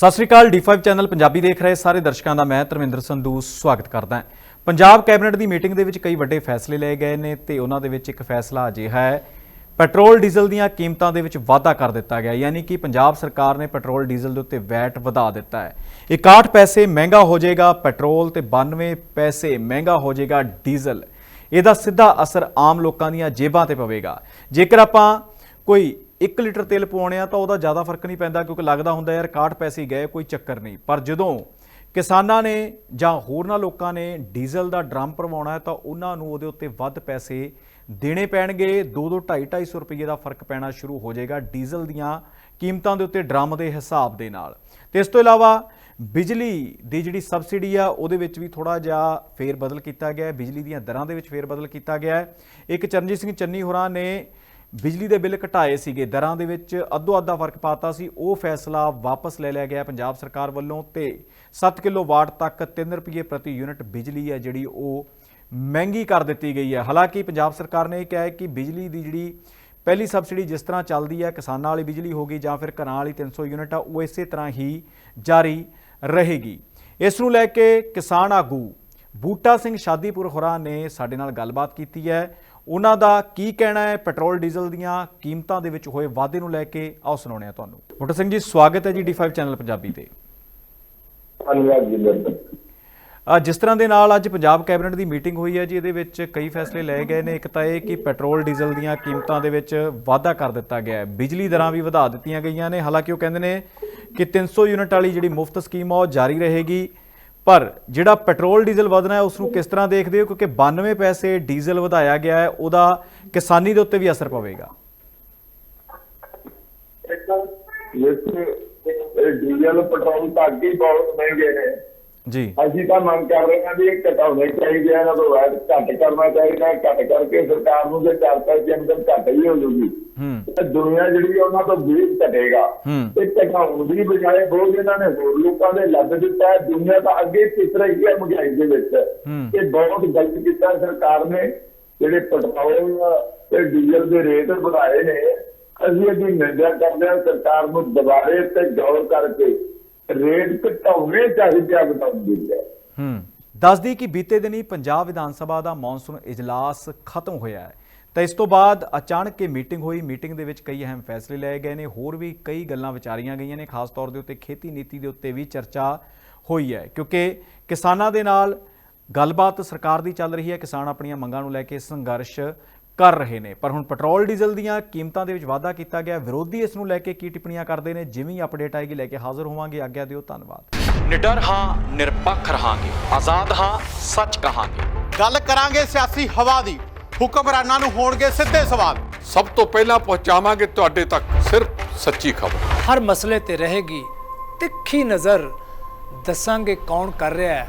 ਸਤਿ ਸ੍ਰੀ ਅਕਾਲ D5 channel Punjabi ਦੇਖ ਰਹੇ ਸਾਰੇ ਦਰਸ਼ਕਾਂ ਦਾ ਮੈਂ ਧਰਮਿੰਦਰ ਸੰਧੂ ਸਵਾਗਤ ਕਰਦਾ ਹਾਂ। ਪੰਜਾਬ ਕੈਬਨਿਟ ਦੀ ਮੀਟਿੰਗ ਦੇ ਵਿੱਚ ਕਈ ਵੱਡੇ ਫੈਸਲੇ ਲਏ ਗਏ ਨੇ ਤੇ ਉਹਨਾਂ ਦੇ ਵਿੱਚ ਇੱਕ ਫੈਸਲਾ ਅਜਿਹਾ ਹੈ, ਪੈਟਰੋਲ ਡੀਜ਼ਲ ਦੀਆਂ ਕੀਮਤਾਂ ਦੇ ਵਿੱਚ ਵਾਧਾ ਕਰ ਦਿੱਤਾ ਗਿਆ, ਯਾਨੀ ਕਿ ਪੰਜਾਬ ਸਰਕਾਰ ਨੇ ਪੈਟਰੋਲ ਡੀਜ਼ਲ ਦੇ ਉੱਤੇ ਵੈਟ ਵਧਾ ਦਿੱਤਾ ਹੈ। 61 ਪੈਸੇ ਮਹਿੰਗਾ ਹੋ ਜਾਏਗਾ ਪੈਟਰੋਲ ਤੇ 92 ਪੈਸੇ ਮਹਿੰਗਾ ਹੋ ਜਾਏਗਾ ਡੀਜ਼ਲ। ਇਹਦਾ ਸਿੱਧਾ ਅਸਰ ਆਮ ਲੋਕਾਂ ਦੀਆਂ ਜੇਬਾਂ ਤੇ ਪਵੇਗਾ। ਜੇਕਰ ਆਪਾਂ ਕੋਈ 1 ਲੀਟਰ ਤੇਲ ਪਵਾਉਣੇ ਆ ਤਾਂ ਉਹਦਾ ਜ਼ਿਆਦਾ ਫ਼ਰਕ ਨਹੀਂ ਪੈਂਦਾ ਕਿਉਂਕਿ ਲੱਗਦਾ ਹੁੰਦਾ ਯਾਰ 61 ਪੈਸੇ ਗਏ, ਕੋਈ ਚੱਕਰ ਨਹੀਂ। ਪਰ ਜਦੋਂ ਕਿਸਾਨਾਂ ਨੇ ਜਾਂ ਹੋਰਨਾਂ ਲੋਕਾਂ ਨੇ ਡੀਜ਼ਲ ਦਾ ਡਰਮ ਭਰਵਾਉਣਾ ਹੈ ਤਾਂ ਉਹਨਾਂ ਨੂੰ ਉਹਦੇ ਉੱਤੇ ਵੱਧ ਪੈਸੇ ਦੇਣੇ ਪੈਣਗੇ। 2-2 2.5 ਰੁਪਏ ਦਾ ਫ਼ਰਕ ਪੈਣਾ ਸ਼ੁਰੂ ਹੋ ਜਾਏਗਾ ਡੀਜ਼ਲ ਦੀਆਂ ਕੀਮਤਾਂ ਦੇ ਉੱਤੇ ਡਰਮ ਦੇ ਹਿਸਾਬ ਦੇ ਨਾਲ। ਤੇ ਇਸ ਤੋਂ ਇਲਾਵਾ ਬਿਜਲੀ ਦੀ ਜਿਹੜੀ ਸਬਸਿਡੀ ਆ, ਉਹਦੇ ਵਿੱਚ ਵੀ ਥੋੜਾ ਜਿਹਾ ਫੇਰ ਬਦਲ ਕੀਤਾ ਗਿਆ ਹੈ। ਬਿਜਲੀ ਦੀਆਂ ਦਰਾਂ ਦੇ ਵਿੱਚ ਫੇਰ ਬਦਲ ਕੀਤਾ ਗਿਆ ਹੈ। ਇੱਕ ਚਰਨਜੀਤ ਸਿੰਘ ਚੰਨੀ ਹੋਰਾਂ ਨੇ ਬਿਜਲੀ ਦੇ ਬਿੱਲ ਘਟਾਏ ਸੀਗੇ। ਦਰਾਂ ਦੇ ਵਿੱਚ ਅੱਧੋ ਅੱਧਾ ਫ਼ਰਕ ਪਾਤਾ ਸੀ। ਉਹ ਫੈਸਲਾ ਵਾਪਸ ਲੈ ਲਿਆ ਗਿਆ ਪੰਜਾਬ ਸਰਕਾਰ ਵੱਲੋਂ ਤੇ 7 ਕਿਲੋਵਾਟ ਤੱਕ 3 ਰੁਪਏ ਪ੍ਰਤੀ ਯੂਨਿਟ ਬਿਜਲੀ ਹੈ ਜਿਹੜੀ ਉਹ ਮਹਿੰਗੀ ਕਰ ਦਿੱਤੀ ਗਈ ਹੈ। ਹਾਲਾਂਕਿ ਪੰਜਾਬ ਸਰਕਾਰ ਨੇ ਇਹ ਕਿਹਾ ਹੈ ਕਿ ਬਿਜਲੀ ਦੀ ਜਿਹੜੀ ਪਹਿਲੀ ਸਬਸਿਡੀ ਜਿਸ ਤਰ੍ਹਾਂ ਚੱਲਦੀ ਹੈ, ਕਿਸਾਨਾਂ ਵਾਲੀ ਬਿਜਲੀ ਹੋਗੀ ਜਾਂ ਫਿਰ ਘਰਾਂ ਵਾਲੀ 300 ਯੂਨਿਟ ਆ, ਉਹ ਇਸੇ ਤਰ੍ਹਾਂ ਹੀ ਜਾਰੀ ਰਹੇਗੀ। ਇਸ ਨੂੰ ਲੈ ਕੇ ਕਿਸਾਨ ਆਗੂ ਬੂਟਾ ਸਿੰਘ ਸ਼ਾਦੀਪੁਰ ਹੋਰਾਂ ਨੇ ਸਾਡੇ ਨਾਲ ਗੱਲਬਾਤ ਕੀਤੀ ਹੈ। ਉਹਨਾਂ ਦਾ ਕੀ ਕਹਿਣਾ ਹੈ? ਪੈਟਰੋਲ ਡੀਜ਼ਲ ਦੀਆਂ ਕੀਮਤਾਂ ਦੇ ਵਿੱਚ ਹੋਏ ਵਾਧੇ ਨੂੰ ਲੈ ਕੇ ਆਓ ਸੁਣਾਉਂਦੇ ਹਾਂ ਤੁਹਾਨੂੰ। ਬੂਟਾ ਸਿੰਘ ਜੀ ਸਵਾਗਤ ਹੈ ਜੀ ਡੀ5 ਚੈਨਲ ਪੰਜਾਬੀ ਤੇ। ਧੰਨਵਾਦ ਜੀ ਜਿਸ ਤਰ੍ਹਾਂ ਦੇ ਨਾਲ ਅੱਜ ਪੰਜਾਬ ਕੈਬਨਿਟ ਦੀ ਮੀਟਿੰਗ ਹੋਈ ਹੈ ਜੀ ਇਹਦੇ ਵਿੱਚ ਕਈ ਫੈਸਲੇ ਲਏ ਗਏ ਨੇ। ਇੱਕ ਤਾਂ ਇਹ ਕਿ ਪੈਟਰੋਲ ਡੀਜ਼ਲ ਦੀਆਂ ਕੀਮਤਾਂ ਦੇ ਵਿੱਚ ਵਾਧਾ ਕਰ ਦਿੱਤਾ ਗਿਆ ਹੈ। ਬਿਜਲੀ ਦਰਾਂ ਵੀ ਵਧਾ ਦਿੱਤੀਆਂ ਗਈਆਂ ਨੇ। ਹਾਲਾਂਕਿ ਉਹ ਕਹਿੰਦੇ ਨੇ ਕਿ 300 ਯੂਨਿਟ ਵਾਲੀ ਜਿਹੜੀ ਮੁਫਤ ਸਕੀਮ ਆ ਉਹ ਜਾਰੀ ਰਹੇਗੀ। ਪਰ ਜਿਹੜਾ ਪੈਟਰੋਲ ਡੀਜ਼ਲ ਵਧਣਾ ਹੈ ਉਸ ਨੂੰ ਕਿਸ ਤਰ੍ਹਾਂ ਦੇਖਦੇ ਹੋ? ਕਿਉਂਕਿ 92 ਪੈਸੇ ਡੀਜ਼ਲ ਵਧਾਇਆ ਗਿਆ ਹੈ, ਉਹਦਾ ਕਿਸਾਨੀ ਦੇ ਉੱਤੇ ਵੀ ਅਸਰ ਪਵੇਗਾ। ਡੀਜ਼ਲ, ਪੈਟਰੋਲ ਤਾਂ ਅੱਗੇ ਬਹੁਤ ਮਹਿੰਗੇ ਨੇ। ਜੀ ਅਸੀਂ ਤਾਂ ਮੰਗ ਕਰ ਰਹੇ ਹਾਂ ਵੀ ਇਹ ਘਟਾਉਣੇ ਚਾਹੀਦੇ ਆ ਨਾ ਤੋਂ ਵੈਟ ਘੱਟ ਕਰਨਾ ਚਾਹੀਦਾ ਹੈ। ਘੱਟ ਕਰਕੇ ਸਰਕਾਰ ਨੂੰ ਤੇ ਚਾਰ ਪੈਸੇ ਅੰਦਰ ਘੱਟ ਹੀ ਹੋ ਜੂਗੀ ਹੂੰ ਤੇ ਦੁਨੀਆ ਜਿਹੜੀ ਆ ਉਹਨਾਂ ਤੋਂ ਵੀਰ ਘਟੇਗਾ ਹੂੰ। ਤੇ ਘਟਾਉਣ ਦੀ ਬਜਾਏ ਬਹੁਤ ਇਹਨਾਂ ਨੇ ਹੋਰ ਲੋਕਾਂ ਦੇ ਲੱਭ ਦਿੱਤਾ ਦੁਨੀਆ ਤਾਂ ਅੱਗੇ ਪਿਸ ਰਹੀ ਹੈ ਮਹਿੰਗਾਈ ਦੇ ਵਿੱਚ। ਇਹ ਬਹੁਤ ਗਲਤ ਕੀਤਾ ਸਰਕਾਰ ਨੇ ਜਿਹੜੇ ਪੈਟਰੋਲ ਤੇ ਡੀਜ਼ਲ ਦੇ ਰੇਟ ਵਧਾਏ ਨੇ ਅਸੀਂ ਇਹਦੀ ਨਿੰਦਿਆ ਕਰਦੇ ਹਾਂ ਸਰਕਾਰ ਨੂੰ ਦੁਬਾਰੇ ਤੇ ਗੌਰ ਕਰਕੇ ਰੇਟ ਘਟਾਉਣੇ ਚਾਹੀਦੇ ਆ ਵਧਾਉਣ ਦੀ ਹੂੰ। ਦੱਸਦੀ ਕਿ ਬੀਤੇ ਦਿਨੀ ਪੰਜਾਬ ਵਿਧਾਨ ਸਭਾ ਦਾ ਮੌਨਸੂਨ ਇਜਲਾਸ ਖਤਮ ਹੋਇਆ ਹੈ। ਤਾਂ ਇਸ ਤੋਂ ਬਾਅਦ ਅਚਾਨਕ ਇਹ ਮੀਟਿੰਗ ਹੋਈ। ਮੀਟਿੰਗ ਦੇ ਵਿੱਚ ਕਈ ਅਹਿਮ ਫੈਸਲੇ ਲਏ ਗਏ ਨੇ। ਹੋਰ ਵੀ ਕਈ ਗੱਲਾਂ ਵਿਚਾਰੀਆਂ ਗਈਆਂ ਨੇ। ਖਾਸ ਤੌਰ ਦੇ ਉੱਤੇ ਖੇਤੀ ਨੀਤੀ ਦੇ ਉੱਤੇ ਵੀ ਚਰਚਾ ਹੋਈ ਹੈ। ਕਿਉਂਕਿ ਕਿਸਾਨਾਂ ਦੇ ਨਾਲ ਗੱਲਬਾਤ ਸਰਕਾਰ ਦੀ ਚੱਲ ਰਹੀ ਹੈ। ਕਿਸਾਨ ਆਪਣੀਆਂ ਮੰਗਾਂ ਨੂੰ ਲੈ ਕੇ ਸੰਘਰਸ਼ ਕਰ ਰਹੇ ਨੇ। ਪਰ ਹੁਣ ਪੈਟਰੋਲ ਡੀਜ਼ਲ ਦੀਆਂ ਕੀਮਤਾਂ ਦੇ ਵਿੱਚ ਵਾਧਾ ਕੀਤਾ ਗਿਆ। ਵਿਰੋਧੀ ਇਸ ਨੂੰ ਲੈ ਕੇ ਕੀ ਟਿੱਪਣੀਆਂ ਕਰਦੇ ਨੇ ਜਿਵੇਂ ਹੀ ਅਪਡੇਟ ਆਏਗੀ ਲੈ ਕੇ ਹਾਜ਼ਰ ਹੋਵਾਂਗੇ। ਆਗਿਆ ਦਿਓ ਧੰਨਵਾਦ। ਨਿਡਰ ਹਾਂ ਨਿਰਪੱਖ ਰਹਾਂਗੇ। ਆਜ਼ਾਦ ਹਾਂ ਸੱਚ ਕਹਾਂਗੇ। ਗੱਲ ਕਰਾਂਗੇ ਸਿਆਸੀ ਹਵਾ ਦੀ। ਹੁਕਮਰਾਨਾਂ ਨੂੰ ਹੋਣਗੇ ਸਿੱਧੇ ਸਵਾਲ। ਸਭ ਤੋਂ ਪਹਿਲਾਂ ਪਹੁੰਚਾਵਾਂਗੇ ਤੁਹਾਡੇ ਤੱਕ ਸਿਰਫ ਸੱਚੀ ਖਬਰ। ਹਰ ਮਸਲੇ ਤੇ ਰਹੇਗੀ ਤਿੱਖੀ ਨਜ਼ਰ। ਦੱਸਾਂਗੇ ਕੌਣ ਕਰ ਰਿਹਾ ਹੈ।